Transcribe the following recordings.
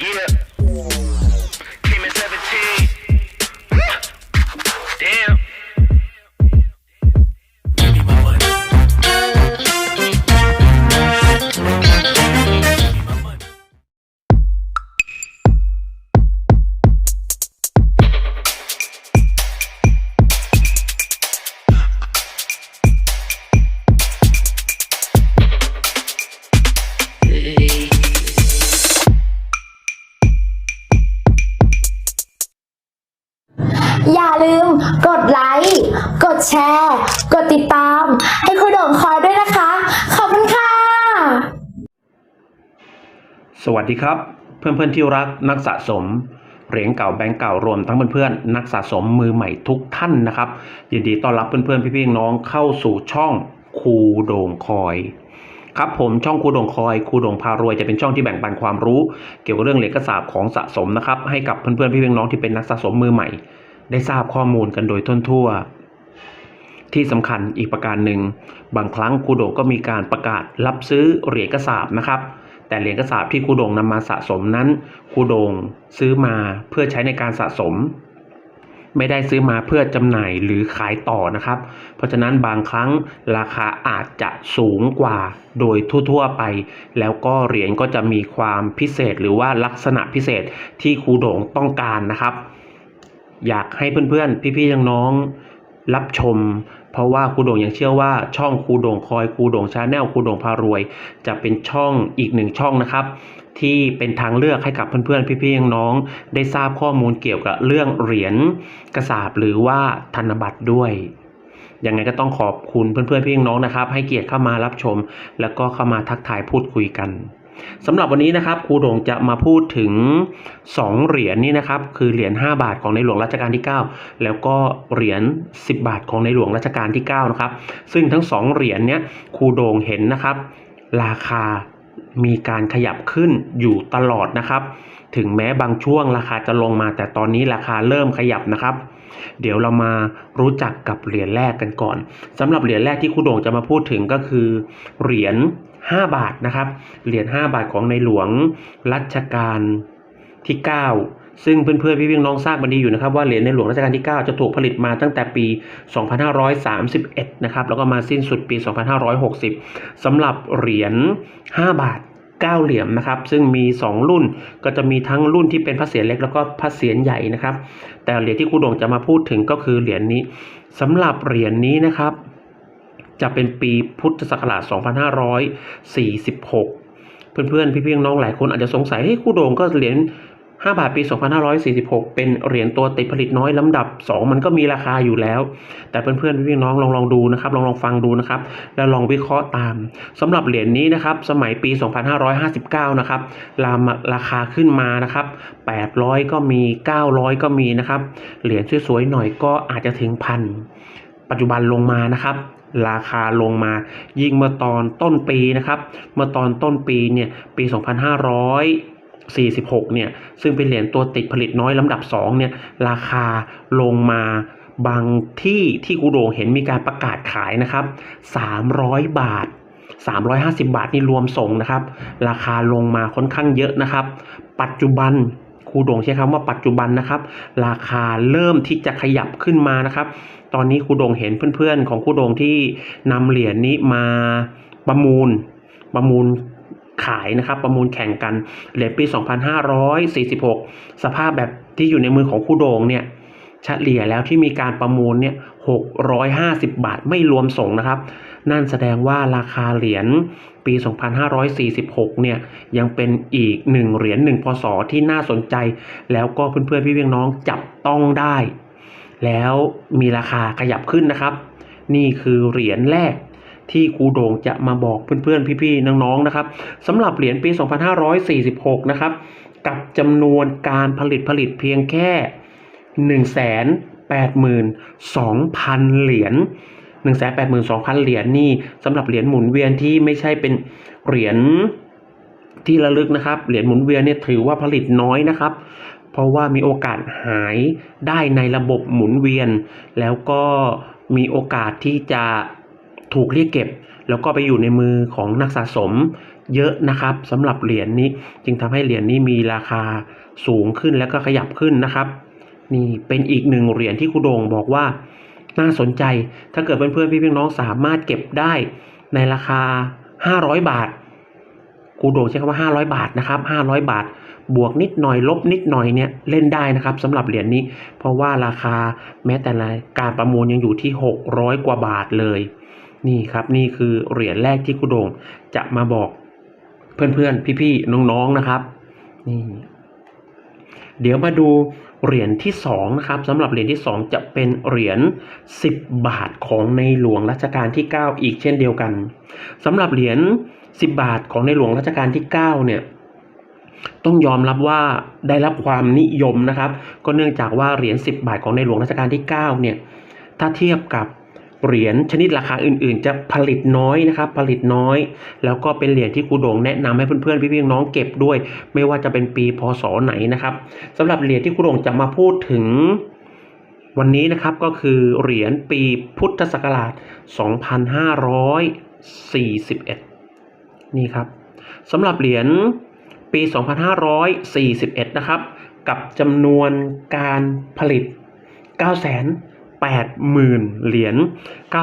Yeah. สวัสดีครับ เพื่อนๆที่รักนักสะสมเหรียญเก่าแบงก์เก่ารวมทั้งเพื่อนๆนักสะสมมือใหม่ทุกท่านนะครับ ยินดีต้อนรับเพื่อนๆพี่ๆน้องเข้าสู่ช่องครูโด่งคอยครับผมช่องครูโด่งคอยครูโด่งพารวยจะเป็นช่องที่แบ่งปันความรู้ เกี่ยวกับเรื่องเหรียญกระสาบของสะสมนะครับให้กับเพื่อนๆพี่ๆน้องที่เป็นนักสะสมมือใหม่ ได้ทราบข้อมูลกันโดยทั่วทั่ว ที่สำคัญอีกประการหนึ่งบางครั้งครูโด่งก็มีการประกาศรับซื้อเหรียญกระสาบนะครับ แต่เหรียญกระสาบที่ครูโด่งนำมาสะสมนั้นครูโด่งซื้อมาเพื่อใช้ในการสะสม ไม่ได้ซื้อมาเพื่อจำหน่ายหรือขายต่อนะครับ เพราะฉะนั้นบางครั้งราคาอาจจะสูงกว่าโดยทั่วๆไป แล้วก็เหรียญก็จะมีความพิเศษหรือว่าลักษณะพิเศษที่ครูโด่งต้องการนะครับ อยากให้เพื่อนๆ พี่ๆน้องๆรับชม เพราะว่าครูโด่งยังเชื่อว่าช่องครูโด่งคอยครูโด่งชาแนลครูโด่งพารวย จะเป็นช่องอีกหนึ่งช่องนะครับ ที่เป็นทางเลือกให้กับเพื่อนๆพี่ๆน้องๆได้ทราบข้อมูลเกี่ยวกับเรื่องเหรียญกระสาบหรือว่าธนบัตรด้วยยังไงก็ต้องขอบคุณเพื่อนๆพี่น้องนะครับ ให้เกียรติเข้ามารับชม แล้วก็เข้ามาทักทายพูดคุยกัน สำหรับวันนี้นะครับครูโด่งจะมาพูดถึง 2 เหรียญนี้นะครับคือเหรียญ5บาทของในหลวงรัชกาลที่ 9 แล้วก็เหรียญ10 บาทของในหลวงรัชกาลที่9นะครับซึ่งทั้ง 2 เหรียญเนี้ยครูโด่งเห็นนะครับ ราคามีการขยับขึ้นอยู่ตลอดนะครับ ถึงแม้บางช่วงราคาจะลงมา แต่ตอนนี้ราคาเริ่มขยับนะครับ เดี๋ยวเรามารู้จักกับเหรียญแรกกันก่อนสำหรับเหรียญแรกที่ครูโด่งจะมาพูดถึงก็คือ เหรียญ5บาทนะครับ เหรียญ5บาทของในหลวงรัชกาลที่ 9ซึ่งเพื่อนๆพี่ๆน้องทราบมาดีอยู่นะครับว่าเหรียญในหลวงรัชกาลที่ 9 จะถูกผลิตมาตั้งแต่ปี 2531 นะครับแล้วก็มาสิ้นสุดปี 2560สำหรับเหรียญ 5 บาท 9เหลี่ยมนะครับ ซึ่งมี 2 รุ่นก็จะมีทั้งรุ่นที่เป็นพระเศียรเล็กแล้วก็พระเศียรใหญ่นะครับ แต่เหรียญที่ครูโด่งจะมาพูดถึงก็คือเหรียญนี้สำหรับเหรียญนี้นะครับ จะเป็นปีพุทธศักราช 2546 เพื่อนๆพี่ๆน้องหลายคนอาจจะสงสัยเฮ้ยครูโด่งก็เหรียญ 5 บาทปี 2546 เป็นเหรียญตัวติดผลิตน้อยลำดับ 2 มันก็มีราคาอยู่แล้ว แต่เพื่อนๆพี่น้องลองลองดูนะครับ ลองลองฟังดูนะครับ แล้วลองวิเคราะห์ตามสำหรับเหรียญนี้นะครับ สมัยปี 2559 นะครับราราคาขึ้นมานะครับ 800 ก็มี 900 ก็มีนะครับ เหรียญสวยๆหน่อยก็อาจจะถึงพัน ปัจจุบันลงมานะครับราคาลงมา ยิ่งเมื่อตอนต้นปีนะครับ เมื่อตอนต้นปีเนี่ย ปี 46เนี่ยซึ่งเป็นเหรียญตัวติดผลิตน้อยลำดับ2เนี่ยราคาลงมาบางที่ที่กูโดงเห็นมีการประกาศขายนะครับ 300 บาท 350 บาทนี่รวมส่งนะครับ ราคาลงมาค่อนข้างเยอะนะครับ ปัจจุบันครูโด่งใช้คำว่าปัจจุบันนะครับ ราคาเริ่มที่จะขยับขึ้นมานะครับ ตอนนี้ครูโด่งเห็นเพื่อนๆ ของครูโด่งที่นำเหรียญนี้มาประมูลประมูล ขายนะครับประมูลแข่งกันเหรียญปี 2546 สภาพแบบที่อยู่ในมือของครูโด่งเนี่ยเฉลี่ยแล้วที่มีการประมูลเนี่ย 650 บาทไม่รวมส่งนะครับ นั่นแสดงว่าราคาเหรียญปี 2546 เนี่ยยังเป็นอีกหนึ่งเหรียญหนึ่งพศที่น่าสนใจ แล้วก็เพื่อนๆพี่ๆน้องจับต้องได้ แล้วมีราคาขยับขึ้นนะครับ นี่คือเหรียญแรก ที่ครูโด่งจะมาบอกเพื่อนๆ พี่ๆ น้องๆ นะครับสำหรับเหรียญปี 2546 นะครับ กับจำนวนการผลิตผลิตเพียงแค่ 182,000 เหรียญ182,000 เหรียญนี่สำหรับเหรียญหมุนเวียนที่ไม่ใช่เป็นเหรียญที่ระลึกนะครับ เหรียญหมุนเวียนเนี่ยถือว่าผลิตน้อยนะครับ เพราะว่ามีโอกาสหายได้ในระบบหมุนเวียน แล้วก็มีโอกาสที่จะ ถูกเรียกเก็บ แล้วก็ไปอยู่ในมือของนักสะสมเยอะนะครับสำหรับเหรียญนี้จึงทำให้เหรียญนี้มีราคาสูงขึ้นแล้วก็ขยับขึ้นนะครับ นี่เป็นอีกหนึ่งเหรียญที่ครูโดงบอกว่าน่าสนใจถ้าเกิดเพื่อนๆพี่ๆน้องสามารถเก็บได้ในราคา 500 บาทครูโดงใช้คำว่า 500 บาทนะครับ 500 บาท บวกนิดหน่อยลบนิดหน่อยเนี่ยเล่นได้นะครับสำหรับเหรียญนี้ เพราะว่าราคาแม้แต่ละการประมูลยังอยู่ที่ 600 กว่าบาทเลย นี่ครับนี่คือเหรียญแรกที่ครูโดงจะมาบอกเพื่อนๆ พี่ๆ น้องๆ นะครับ นี่ เดี๋ยวมาดูเหรียญที่สองนะครับสำหรับเหรียญที่สองจะเป็นเหรียญ10 บาทของในหลวงรัชกาลที่ 9 อีกเช่นเดียวกันสำหรับเหรียญ10 บาทของในหลวงรัชกาลที่ 9 เนี่ยต้องยอมรับว่าได้รับความนิยมนะครับ ก็เนื่องจากว่าเหรียญ10 บาทของในหลวงรัชกาลที่ 9 เนี่ย ถ้าเทียบกับ เหรียญชนิดราคาอื่นๆ จะผลิตน้อยนะครับ ผลิตน้อย แล้วก็เป็นเหรียญที่ครูโด่งแนะนำให้เพื่อนๆพี่ๆน้องเก็บด้วย ไม่ว่าจะเป็นปีพศไหนนะครับสำหรับเหรียญที่ครูโด่งจะมาพูดถึงวันนี้นะครับก็คือเหรียญปีพุทธศักราช 2541 นี่ครับสำหรับเหรียญปี 2541 นะครับ กับจำนวนการผลิต 80,000 เหรียญ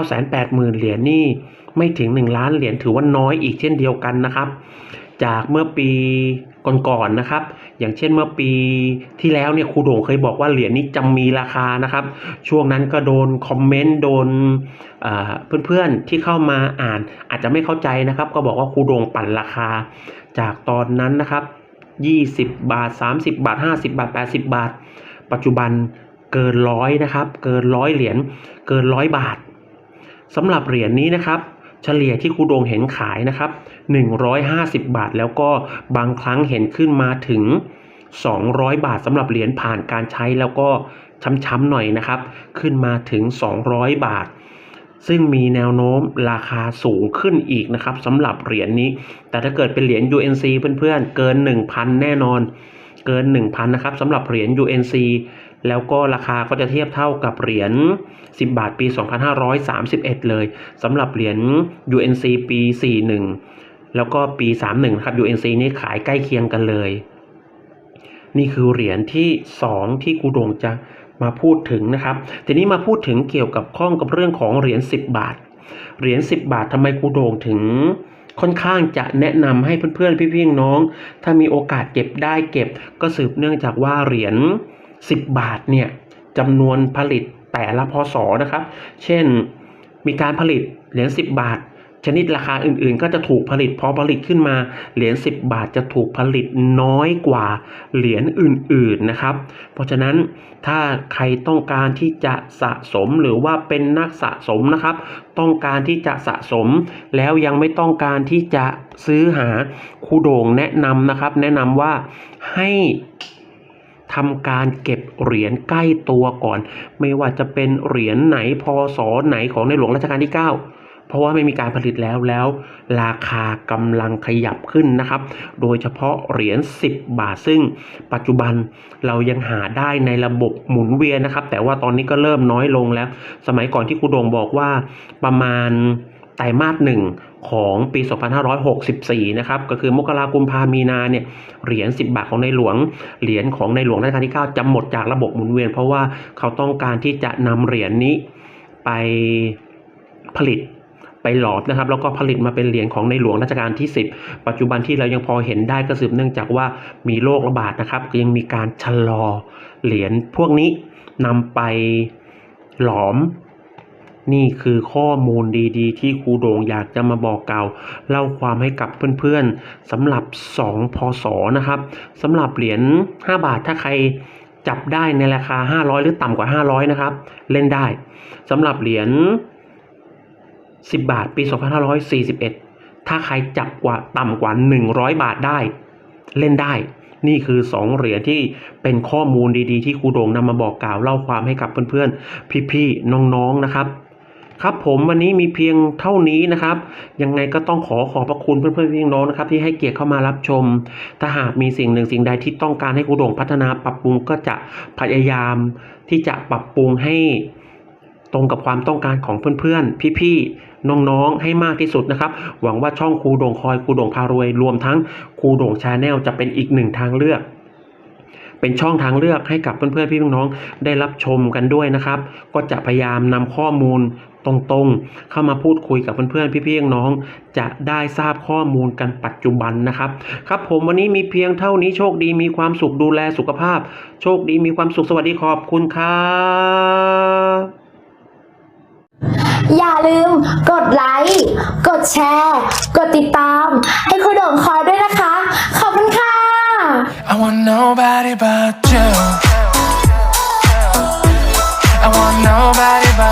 980,000 เหรียญนี่ไม่ถึง 1 ล้านเหรียญถือว่าน้อยอีกเช่นเดียวกันนะครับ จากเมื่อปีก่อนๆนะครับ อย่างเช่นเมื่อปีที่แล้วเนี่ยครูโด่งเคยบอกว่าเหรียญนี้จะมีราคานะครับ ช่วงนั้นก็โดนคอมเมนต์โดนเอ่อเพื่อนๆที่เข้ามาอ่านอาจจะไม่เข้าใจนะครับ ก็บอกว่าครูโด่งปั่นราคา จากตอนนั้นนะครับ 20 บาท 30 บาท 50 บาท 80 บาท ปัจจุบัน เกินร้อยนะครับ เกินร้อยเหรียญเกินร้อยบาทสำหรับเหรียญนี้นะครับ เฉลี่ยที่ครูโดงเห็นขายนะครับ 150 บาท แล้วก็บางครั้งเห็นขึ้นมาถึง 200 บาทสำหรับเหรียญผ่านการใช้แล้วก็ช้ำๆหน่อยนะครับ ขึ้นมาถึง 200 บาท ซึ่งมีแนวโน้มราคาสูงขึ้นอีกนะครับสำหรับเหรียญนี้ แต่ถ้าเกิดเป็นเหรียญ UNC เพื่อนๆเกิน 1,000 แน่นอนเกิน 1,000 นะครับสำหรับเหรียญ UNC แล้วก็ราคาก็จะเทียบเท่ากับเหรียญ 10 บาทปี 2531 เลยสำหรับเหรียญ UNC ปี 41 แล้วก็ปี 31นะครับ UNC นี่ขายใกล้เคียงกันเลย นี่คือเหรียญที่ 2 ที่กูโดงจะมาพูดถึงนะครับ ทีนี้มาพูดถึงเกี่ยวกับข้องกับเรื่องของเหรียญ 10 บาท เหรียญ 10 บาททำไมกูโดงถึงค่อนข้างจะแนะนำให้เพื่อนๆ พี่ๆ น้อง ถ้ามีโอกาสเก็บได้เก็บ ก็สืบเนื่องจากว่าเหรียญ 10 บาทเนี่ยจำนวนผลิตแต่ละพศนะครับ เช่นมีการผลิตเหรียญ10 บาท ชนิดราคาอื่นๆ ก็จะถูกผลิตพอผลิตขึ้นมาเหรียญ10 บาทจะถูกผลิตน้อยกว่าเหรียญอื่นๆนะครับ เพราะฉะนั้นถ้าใครต้องการที่จะสะสมหรือว่าเป็นนักสะสมนะครับ ต้องการที่จะสะสม แล้วยังไม่ต้องการที่จะซื้อหาคูโด่งแนะนำนะครับ แนะนำว่าให้ ทำการเก็บเหรียญใกล้ตัวก่อน ไม่ว่าจะเป็นเหรียญไหนพศไหนของในหลวงรัชกาลที่ 9 เพราะว่าไม่มีการผลิตแล้วแล้ว ราคากำลังขยับขึ้นนะครับ โดยเฉพาะเหรียญ 10 บาทซึ่ง ปัจจุบันเรายังหาได้ในระบบหมุนเวียนนะครับ แต่ว่าตอนนี้ก็เริ่มน้อยลงแล้ว สมัยก่อนที่ครูโดงบอกว่าประมาณ ไตรมาสหนึ่งของปี 2564 นะครับ ก็คือมกรากุมภามีนาเนี่ยเหรียญ 10 บาทของในหลวง เหรียญของในหลวงรัชกาลที่ 9 จะหมดจากระบบหมุนเวียน เพราะว่าเขาต้องการที่จะนำเหรียญนี้ไปผลิตไปหลอมนะครับแล้วก็ผลิตมาเป็นเหรียญของในหลวงรัชกาลที่ 10 ปัจจุบันที่เรายังพอเห็นได้ก็สืบเนื่องจากว่ามีโรคระบาดนะครับยังมีการชะลอเหรียญพวกนี้นำไปหลอม นี่คือข้อมูลดีๆ ที่ครูโด่งอยากจะมาบอกกล่าวเล่าความให้กับเพื่อนๆสำหรับ 2 พศนะครับสำหรับเหรียญ5บาทถ้าใครจับได้ในราคา 500 หรือต่ำกว่า 500 นะครับ เล่นได้สำหรับเหรียญ10 บาท ปี 2541 ถ้าใครจับกว่าต่ำกว่า 100 บาทได้ เล่นได้ นี่คือ 2 เหรียญที่เป็นข้อมูลดีๆ ที่ครูโด่งนำมาบอกกล่าวเล่าความให้กับเพื่อนๆ พี่ๆ น้องๆ นะครับ ครับผมวันนี้มีเพียงเท่านี้นะครับ ยังไงก็ต้องขอขอบพระคุณเพื่อนๆพี่น้องนะครับ ที่ให้เกียรติเข้ามารับชม ถ้าหากมีสิ่งหนึ่งสิ่งใดที่ต้องการให้ครูโด่งพัฒนาปรับปรุงก็จะพยายามที่จะปรับปรุงให้ตรงกับความต้องการของเพื่อนๆ พี่ๆ น้องๆ ให้มากที่สุดนะครับ หวังว่าช่องครูโด่งคอยครูโด่งพารวย รวมทั้งครูโด่งชาแนลจะเป็นอีกหนึ่งทางเลือก เป็นช่องทางเลือกให้กับเพื่อนๆ พี่น้องๆ ได้รับชมกันด้วยนะครับ ก็จะพยายามนำข้อมูล ตรงๆ เข้ามาพูดคุยกับเพื่อนๆ พี่ๆ น้องจะได้ทราบข้อมูลกันปัจจุบันนะครับ ครับผมวันนี้มีเพียงเท่านี้โชคดีมีความสุขดูแลสุขภาพ โชคดีมีความสุขสวัสดีขอบคุณครับอย่าลืมกดไลค์ กดแชร์ กดติดตาม ให้ครูโด่งคอยด้วยนะคะ ขอบคุณค่ะ I want nobody but you I want nobody but